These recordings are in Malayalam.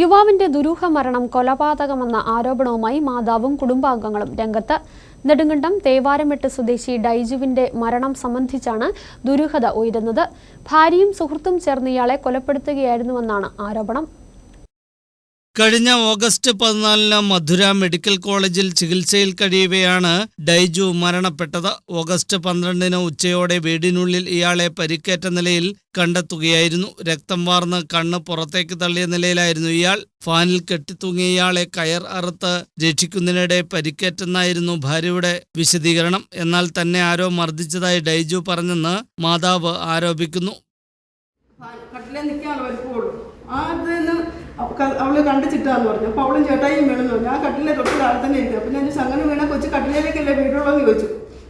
യുവാവിന്റെ ദുരൂഹ മരണം കൊലപാതകമെന്ന ആരോപണവുമായി മാതാവും കുടുംബാംഗങ്ങളും രംഗത്ത്. നെടുങ്കണ്ടം തേവാരമെട്ട് സ്വദേശി ഡൈജുവിന്റെ മരണം സംബന്ധിച്ചാണ് ദുരൂഹത ഉയരുന്നത്. ഭാര്യയും സുഹൃത്തും ചേർന്ന് ഇയാളെ കൊലപ്പെടുത്തുകയായിരുന്നുവെന്നാണ് ആരോപണം. കഴിഞ്ഞ ഓഗസ്റ്റ് പതിനാലിന് മധുര മെഡിക്കൽ കോളേജിൽ ചികിത്സയിൽ കഴിയവെയാണ് ഡൈജു മരണപ്പെട്ടത്. ഓഗസ്റ്റ് പന്ത്രണ്ടിന് ഉച്ചയോടെ വീടിനുള്ളിൽ ഇയാളെ പരിക്കേറ്റ നിലയിൽ കണ്ടെത്തുകയായിരുന്നു. രക്തം വാർന്ന് കണ്ണ് പുറത്തേക്ക് തള്ളിയ നിലയിലായിരുന്നു ഇയാൾ. ഫാനിൽ കെട്ടിത്തൂങ്ങിയ ഇയാളെ കയർ അറുത്ത് രക്ഷിക്കുന്നതിനിടെ പരിക്കേറ്റെന്നായിരുന്നു ഭാര്യയുടെ വിശദീകരണം. എന്നാൽ തന്നെ ആരോ മർദ്ദിച്ചതായി ഡൈജു പറഞ്ഞെന്ന് മാതാവ് ആരോപിക്കുന്നു. കട്ടിലെ നിൽക്കാനുള്ള വലിപ്പമുള്ളൂ. ആദ്യം അവൾ കണ്ടിച്ചിട്ടാന്ന് പറഞ്ഞു. അപ്പൊ അവളും ചേട്ടായും വീണെന്ന് പറഞ്ഞു. ആ കട്ടിലെ തൊട്ട് താഴെ തന്നെ ഇരിക്കുക അപ്പൊ ഞാൻ അങ്ങനെ വീണ കൊച്ചു കട്ടിലേക്കല്ലേ വീടുള്ളതെന്ന് ചോദിച്ചു.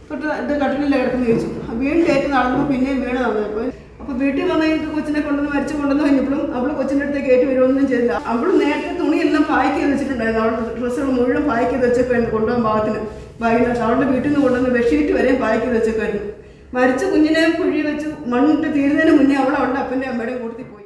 തൊട്ട് ഇത് കട്ടിലല്ലേ കിടക്കുന്നു ചോദിച്ചു. വീണ്ടും കയറ്റി നടന്നപ്പോൾ പിന്നെയും വീണ് തന്നപ്പോൾ അപ്പൊ വീട്ടിൽ വന്ന കഴിഞ്ഞിട്ട് കൊച്ചിനെ കൊണ്ടുവന്ന് മരിച്ചു കൊണ്ടുവന്ന് കഴിഞ്ഞപ്പോഴും അവൾ കൊച്ചിന്റെ അടുത്തേക്ക് കയറ്റി വരുമൊന്നും ചെയ്തില്ല. അവൾ നേരത്തെ തുണിയെല്ലാം പായ്ക്ക് ചെയ്ത് വെച്ചിട്ടുണ്ടായിരുന്നു. അവളുടെ ഡ്രസ്സുകൾ മുഴുവൻ പായ്ക്ക് ചെയ്ത് വെച്ചേക്കായിരുന്നു കൊണ്ടുപോകാൻ പാകത്തിന്. വൈകുന്നേരം അവളുടെ വീട്ടിൽ നിന്ന് കൊണ്ടുവന്ന് ബെഡ്ഷീറ്റ് വരെയും പായ്ക്ക് ചെയ്ത് വെച്ചേക്കായിരുന്നു മരിച്ച കുഞ്ഞിനെ കുഴി വെച്ച് മണ്ണിട്ട് തീരുന്നതിന് മുന്നേ അവളെ ഉണ്ട് അപ്പന്റെ അമ്മയുടെയും കൂട്ടത്തിൽ പോയി.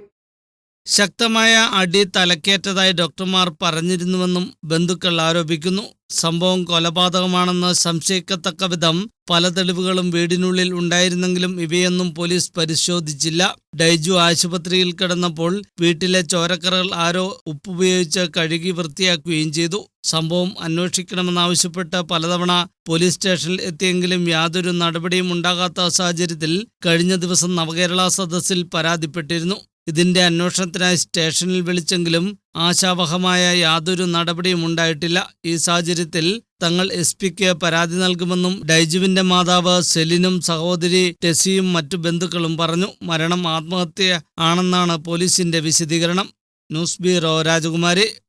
ശക്തമായ അടി തലക്കേറ്റതായി ഡോക്ടർമാർ പറഞ്ഞിരുന്നുവെന്നും ബന്ധുക്കൾ ആരോപിക്കുന്നു. സംഭവം കൊലപാതകമാണെന്ന് സംശയിക്കത്തക്ക വിധം പല തെളിവുകളും വീടിനുള്ളിൽ ഉണ്ടായിരുന്നെങ്കിലും ഇവയൊന്നും പോലീസ് പരിശോധിച്ചില്ല. ഡൈജു ആശുപത്രിയിൽ കിടന്നപ്പോൾ വീട്ടിലെ ചോരക്കറകൾ ആരോ ഉപ്പുപയോഗിച്ച് കഴുകി വൃത്തിയാക്കുകയും ചെയ്തു. സംഭവം അന്വേഷിക്കണമെന്നാവശ്യപ്പെട്ട് പലതവണ പോലീസ് സ്റ്റേഷനിൽ എത്തിയെങ്കിലും യാതൊരു നടപടിയും ഉണ്ടാകാത്ത സാഹചര്യത്തിൽ കഴിഞ്ഞ ദിവസം നവകേരള സദസ്സിൽ പരാതിപ്പെട്ടിരുന്നു. ഇതിന്റെ അന്വേഷണത്തിനായി സ്റ്റേഷനിൽ വിളിച്ചെങ്കിലും ആശാവഹമായ യാതൊരു നടപടിയും ഉണ്ടായിട്ടില്ല. ഈ സാഹചര്യത്തിൽ തങ്ങൾ എസ് പിക്ക് പരാതി നൽകുമെന്നും ഡൈജുവിന്റെ മാതാവ് സെലിനും സഹോദരി ടെസിയും മറ്റു ബന്ധുക്കളും പറഞ്ഞു. മരണം ആത്മഹത്യ ആണെന്നാണ് പോലീസിന്റെ വിശദീകരണം. ന്യൂസ് ബ്യൂറോ രാജകുമാരി.